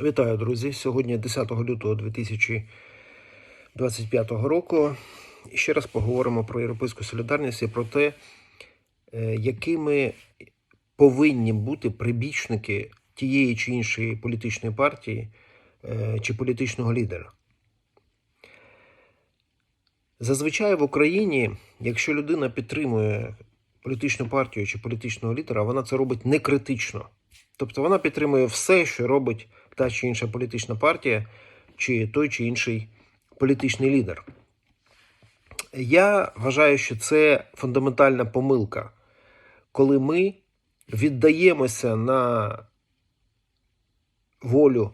Вітаю, друзі! Сьогодні 10 лютого 2025 року. І ще раз поговоримо про європейську солідарність і про те, е, якими повинні бути прибічники тієї чи іншої політичної партії е, чи політичного лідера. Зазвичай в Україні, якщо людина підтримує політичну партію чи політичного лідера, вона це робить не критично. Тобто вона підтримує все, що робить та чи інша політична партія, чи той чи інший політичний лідер. Я вважаю, що це фундаментальна помилка, коли ми віддаємося на волю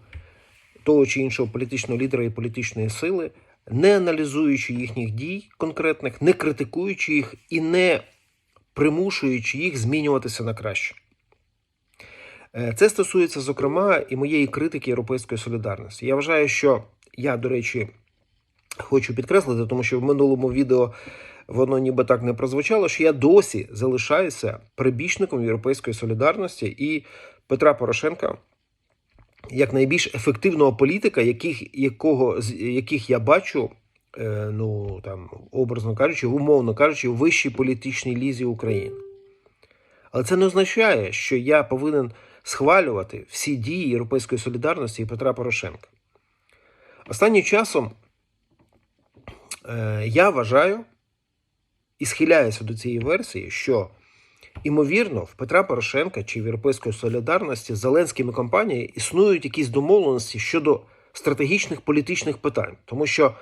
того чи іншого політичного лідера і політичної сили, не аналізуючи їхніх дій конкретних, не критикуючи їх і не примушуючи їх змінюватися на краще. Е, Це стосується, зокрема, і моєї критики європейської солідарності. Я вважаю, що я, до речі, хочу підкреслити, тому що в минулому відео воно ніби так не прозвучало, що я досі залишаюся прибічником європейської солідарності і Петра Порошенка як найбільш ефективного політика, яких, якого, яких я бачу, е, ну там, образно кажучи, умовно кажучи, в вищій політичній лізі України. Але це не означає, що я повинен схвалювати всі дії Європейської солідарності і Петра Порошенка. Останнім часом е, я вважаю і схиляюся до цієї версії, що, імовірно, в Петра Порошенка чи в Європейської солідарності з Зеленськими компаніями існують якісь домовленості щодо стратегічних політичних питань. Тому що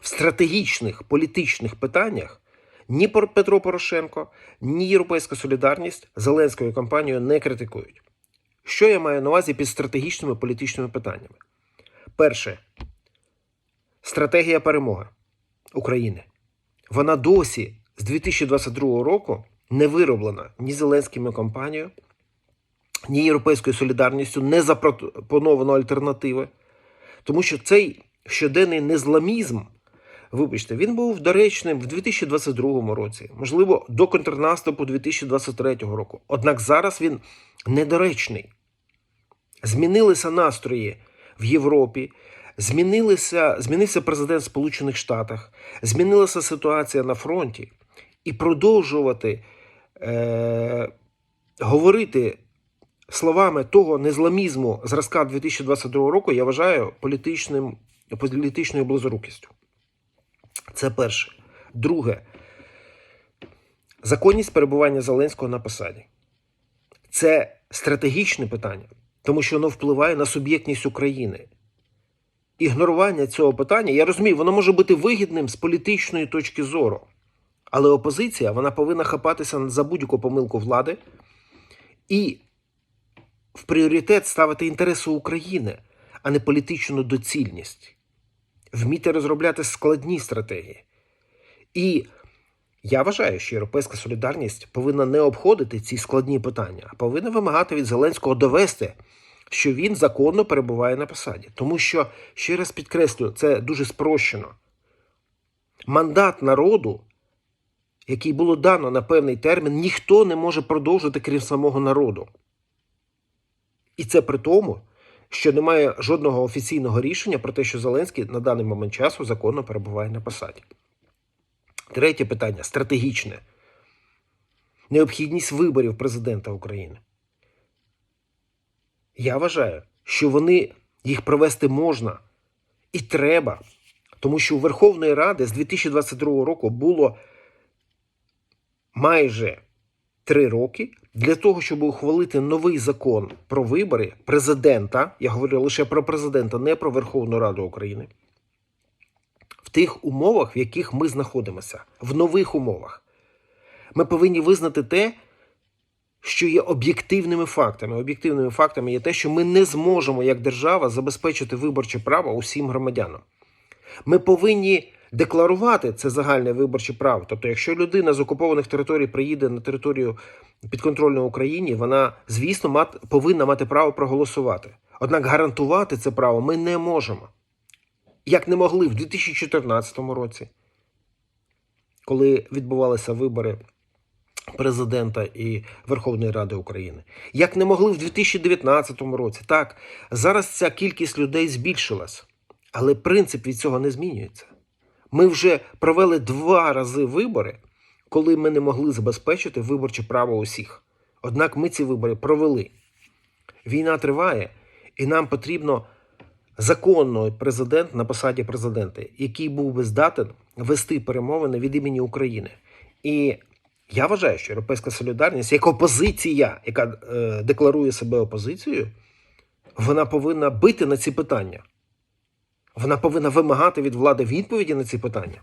в стратегічних політичних питаннях ні Петро Порошенко, ні Європейська солідарність Зеленською компанією не критикують. Що я маю на увазі під стратегічними політичними питаннями? Перше, стратегія перемоги України. Вона досі з 2022 року не вироблена ні Зеленськими компанією, ні Європейською солідарністю, не запропоновано альтернативи. Тому що цей щоденний незламізм, вибачте, він був доречним в 2022 році, можливо, до контрнаступу 2023 року. Однак зараз він недоречний. Змінилися настрої в Європі, змінилися, змінився президент Сполучених Штатах, змінилася ситуація на фронті. І продовжувати е, говорити словами того незламізму зразка 2022 року, я вважаю політичним, політичною близорукістю. Це перше. Друге, законність перебування Зеленського на посаді. Це стратегічне питання, тому що воно впливає на суб'єктність України. Ігнорування цього питання, я розумію, воно може бути вигідним з політичної точки зору. Але опозиція вона повинна хапатися за будь-яку помилку влади і в пріоритет ставити інтереси України, а не політичну доцільність, вміти розробляти складні стратегії. І я вважаю, що європейська солідарність повинна не обходити ці складні питання, а повинна вимагати від Зеленського довести, що він законно перебуває на посаді. Тому що, ще раз підкреслюю, це дуже спрощено. Мандат народу, який було дано на певний термін, ніхто не може продовжити крім самого народу. І це при тому, що немає жодного офіційного рішення про те, що Зеленський на даний момент часу законно перебуває на посаді. Третє питання стратегічне. Необхідність виборів президента України. Я вважаю, що вони їх провести можна і треба, тому що у Верховної Ради з 2022 року було майже три роки для того, щоб ухвалити новий закон про вибори президента. Я говорю лише про президента, не про Верховну Раду України. В тих умовах, в яких ми знаходимося, в нових умовах. Ми повинні визнати те, що є об'єктивними фактами. Об'єктивними фактами є те, що ми не зможемо як держава забезпечити виборче право усім громадянам. Ми повинні декларувати це загальне виборче право. Тобто, якщо людина з окупованих територій приїде на територію підконтрольної Україні, вона, звісно, мат, повинна мати право проголосувати. Однак гарантувати це право ми не можемо. Як не могли в 2014 році, коли відбувалися вибори президента і Верховної Ради України. Як не могли в 2019 році. Так, зараз ця кількість людей збільшилась, але принцип від цього не змінюється. Ми вже провели два рази вибори, коли ми не могли забезпечити виборче право усіх. Однак ми ці вибори провели. Війна триває, і нам потрібно законний президент на посаді президента, який був би здатен вести перемовини від імені України. І я вважаю, що Європейська солідарність як опозиція, яка е, декларує себе опозицією, вона повинна бити на ці питання. Вона повинна вимагати від влади відповіді на ці питання.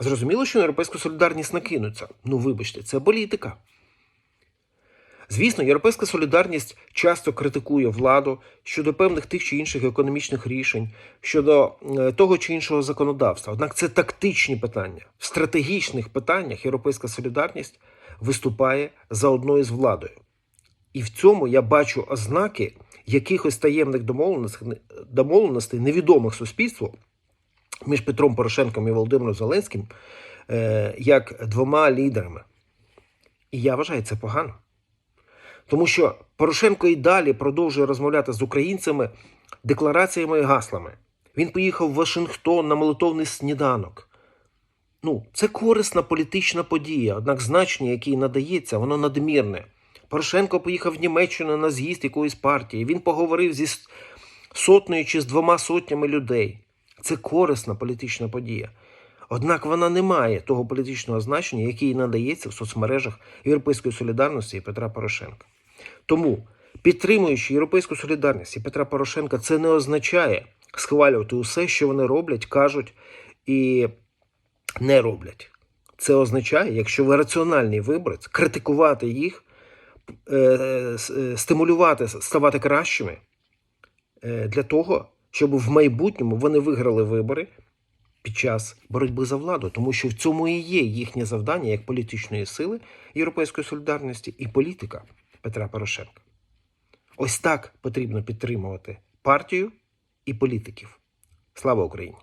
Зрозуміло, що на європейську солідарність накинуться. Ну, вибачте, це політика. Звісно, європейська солідарність часто критикує владу щодо певних тих чи інших економічних рішень, щодо е, того чи іншого законодавства. Однак це тактичні питання. В стратегічних питаннях європейська солідарність виступає заодно із владою. І в цьому я бачу ознаки якихось таємних домовленостей, домовленостей невідомих суспільству між Петром Порошенком і Володимиром Зеленським е, як двома лідерами. І я вважаю це погано. Тому що Порошенко і далі продовжує розмовляти з українцями деклараціями і гаслами. Він поїхав в Вашингтон на молитовний сніданок. Ну, це корисна політична подія, однак значення, яке надається, воно надмірне. Порошенко поїхав в Німеччину на з'їзд якоїсь партії. Він поговорив зі сотнею чи з двома сотнями людей. Це корисна політична подія. Однак вона не має того політичного значення, яке їй надається в соцмережах Європейської солідарності і Петра Порошенка. Тому, підтримуючи європейську солідарність і Петра Порошенка, це не означає схвалювати усе, що вони роблять, кажуть і не роблять. Це означає, якщо ви раціональний виборець, критикувати їх, е, е, стимулювати, ставати кращими е, для того, щоб в майбутньому вони виграли вибори під час боротьби за владу, тому що в цьому і є їхнє завдання як політичної сили Європейської солідарності і політика Петра Порошенка. Ось так потрібно підтримувати партію і політиків. Слава Україні!